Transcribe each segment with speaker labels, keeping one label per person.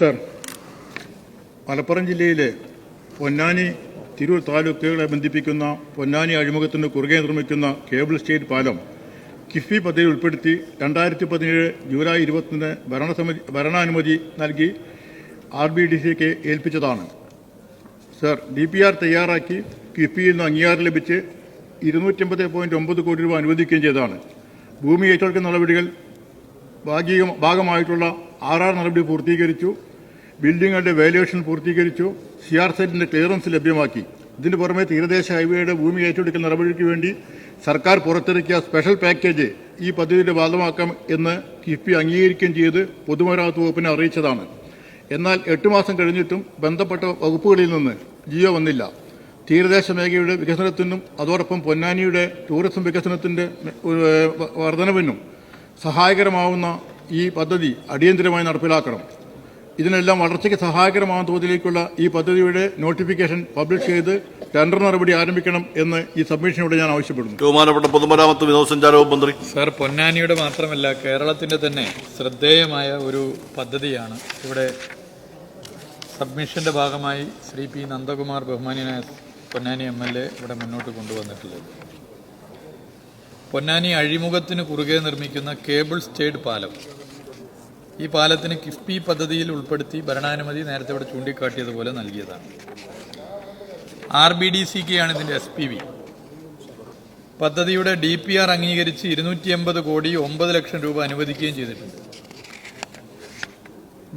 Speaker 1: Sir. Malappuram ജില്ലയിലെ പൊന്നാനി തിരൂർ താലൂക്കുകളെ ബന്ധിപ്പിക്കുന്ന പൊന്നാനി അഴിമുഖത്തിന് കുറുകെ നിർമ്മിക്കുന്ന കേബിൾ സ്റ്റേറ്റ് പാലം കിഫ്ബി പദ്ധതി ഉൾപ്പെടുത്തി രണ്ടായിരത്തി പതിനേഴ് ജൂലൈ ഇരുപത്തിന് ഭരണസമിതി ഭരണാനുമതി നൽകി ആർ ബി ഡി സിക്ക് ഏൽപ്പിച്ചതാണ്. സർ ഡി പി ആർ തയ്യാറാക്കി കിഫ്ബിയിൽ നിന്ന് അംഗീകാരം ലഭിച്ച് ഇരുന്നൂറ്റമ്പത് പോയിന്റ് ഒമ്പത് കോടി രൂപ അനുവദിക്കുകയും ചെയ്തതാണ്. ഭൂമി ഏറ്റെടുക്കുന്ന നടപടികൾ ഭാഗിക ഭാഗമായിട്ടുള്ള ആർ ആർ നടപടി പൂർത്തീകരിച്ചു. ബിൽഡിങ്ങുകളുടെ വാല്യുവേഷൻ പൂർത്തീകരിച്ചു. സി ആർ സെറ്റിന്റെ ക്ലിയറൻസ് ലഭ്യമാക്കി. ഇതിന് പുറമെ തീരദേശ ഹൈവേയുടെ ഭൂമി ഏറ്റെടുക്കൽ നടപടിക്ക് വേണ്ടി സർക്കാർ പുറത്തിറക്കിയ സ്പെഷ്യൽ പാക്കേജ് ഈ പദ്ധതിയുടെ ഭാഗമാക്കാം എന്ന് കിഫ്ബി അംഗീകരിക്കുകയും ചെയ്ത് പൊതുമരാമത്ത് വകുപ്പിനെ അറിയിച്ചതാണ്. എന്നാൽ എട്ട് മാസം കഴിഞ്ഞിട്ടും ബന്ധപ്പെട്ട വകുപ്പുകളിൽ നിന്ന് ജിയോ വന്നില്ല. തീരദേശ മേഖലയുടെ വികസനത്തിനും അതോടൊപ്പം പൊന്നാനിയുടെ ടൂറിസം വികസനത്തിന്റെ വർധനവിനും സഹായകരമാവുന്ന ഈ പദ്ധതി അടിയന്തിരമായി നടപ്പിലാക്കണം. ഇതിനെല്ലാം വളർച്ചയ്ക്ക് സഹായകരമാകുന്ന തോതിലേക്കുള്ള ഈ പദ്ധതിയുടെ നോട്ടിഫിക്കേഷൻ പബ്ലിഷ് ചെയ്ത് ടെൻഡർ നടപടി ആരംഭിക്കണം എന്ന് ഈ സബ്മിഷനോട് ഞാൻ ആവശ്യപ്പെടുന്നു.
Speaker 2: ബഹുമാനപ്പെട്ട പൊതുമരാമത്ത് വിനോദസഞ്ചാര വകുപ്പ് മന്ത്രി.
Speaker 3: സാർ പൊന്നാനിയുടെ മാത്രമല്ല കേരളത്തിന്റെ തന്നെ ശ്രദ്ധേയമായ ഒരു പദ്ധതിയാണ് ഇവിടെ സബ്മിഷന്റെ ഭാഗമായി ശ്രീ പി നന്ദകുമാർ ബഹുമാനിയനായ പൊന്നാനി എം എൽ എ ഇവിടെ മുന്നോട്ട് കൊണ്ടുവന്നിട്ടുള്ളത്. പൊന്നാനി അഴിമുഖത്തിന് കുറുകെ നിർമ്മിക്കുന്ന കേബിൾ സ്റ്റേഡ് പാലം ഈ പാലത്തിന് കിഫ്ബി പദ്ധതിയിൽ ഉൾപ്പെടുത്തി ഭരണാനുമതി നേരത്തെ ഇവിടെ ചൂണ്ടിക്കാട്ടിയതുപോലെ നൽകിയതാണ്. ആർ ബി ഡി സിക്കാണ് ഇതിന്റെ എസ് പി വി. പദ്ധതിയുടെ ഡി പി ആർ അംഗീകരിച്ച് ഇരുന്നൂറ്റി എൺപത് കോടി ഒമ്പത് ലക്ഷം രൂപ അനുവദിക്കുകയും ചെയ്തിട്ടുണ്ട്.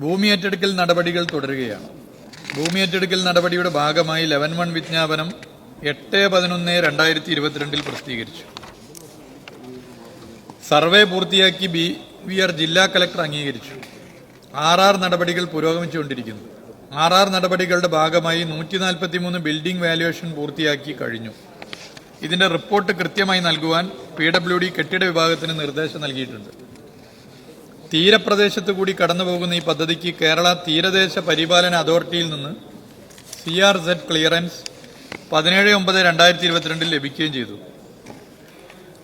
Speaker 3: ഭൂമി ഏറ്റെടുക്കൽ നടപടികൾ തുടരുകയാണ്. ഭൂമി ഏറ്റെടുക്കൽ നടപടിയുടെ ഭാഗമായി ലെവൻ വൺ വിജ്ഞാപനം എട്ട് പതിനൊന്ന് രണ്ടായിരത്തി ഇരുപത്തിരണ്ടിൽ പ്രസിദ്ധീകരിച്ചു. സർവേ പൂർത്തിയാക്കി ബി വി ആർ ജില്ലാ കലക്ടർ അംഗീകരിച്ചു. ആർ ആർ നടപടികൾ പുരോഗമിച്ചുകൊണ്ടിരിക്കുന്നു. ആർ ആർ നടപടികളുടെ ഭാഗമായി നൂറ്റി നാൽപ്പത്തി മൂന്ന് ബിൽഡിംഗ് വാല്യുവേഷൻ പൂർത്തിയാക്കി കഴിഞ്ഞു. ഇതിന്റെ റിപ്പോർട്ട് കൃത്യമായി നൽകുവാൻ പി ഡബ്ല്യു ഡി കെട്ടിട വിഭാഗത്തിന് നിർദ്ദേശം നൽകിയിട്ടുണ്ട്. തീരപ്രദേശത്ത് കൂടി കടന്നുപോകുന്ന ഈ പദ്ധതിക്ക് കേരള തീരദേശ പരിപാലന അതോറിറ്റിയിൽ നിന്ന് സി ആർ സെഡ് ക്ലിയറൻസ് പതിനേഴ് ഒമ്പത് രണ്ടായിരത്തി ഇരുപത്തിരണ്ടിൽ ലഭിക്കുകയും ചെയ്തു.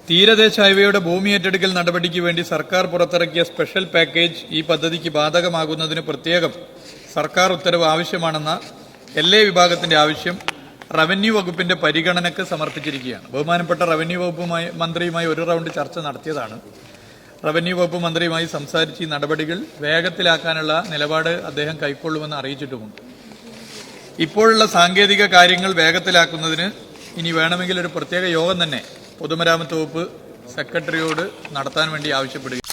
Speaker 3: തീരദേശ ഹൈവേയുടെ ഭൂമി ഏറ്റെടുക്കൽ നടപടിക്ക് വേണ്ടി സർക്കാർ പുറത്തിറക്കിയ സ്പെഷ്യൽ പാക്കേജ് ഈ പദ്ധതിക്ക് ബാധകമാകുന്നതിന് പ്രത്യേകം സർക്കാർ ഉത്തരവ് ആവശ്യമാണെന്ന എൽ എ വിഭാഗത്തിന്റെ ആവശ്യം റവന്യൂ വകുപ്പിന്റെ പരിഗണനക്ക് സമർപ്പിച്ചിരിക്കുകയാണ്. ബഹുമാനപ്പെട്ട റവന്യൂ വകുപ്പുമായി മന്ത്രിയുമായി ഒരു റൗണ്ട് ചർച്ച നടത്തിയതാണ്. റവന്യൂ വകുപ്പ് മന്ത്രിയുമായി സംസാരിച്ച് ഈ നടപടികൾ വേഗത്തിലാക്കാനുള്ള നിലപാട് അദ്ദേഹം കൈക്കൊള്ളുമെന്ന് അറിയിച്ചിട്ടുമുണ്ട്. ഇപ്പോഴുള്ള സാങ്കേതിക കാര്യങ്ങൾ വേഗത്തിലാക്കുന്നതിന് ഇനി വേണമെങ്കിൽ ഒരു പ്രത്യേക യോഗം തന്നെ പൊതുമരാമത്ത് വകുപ്പ് സെക്രട്ടറിയോട് നടത്താൻ വേണ്ടി ആവശ്യപ്പെടുക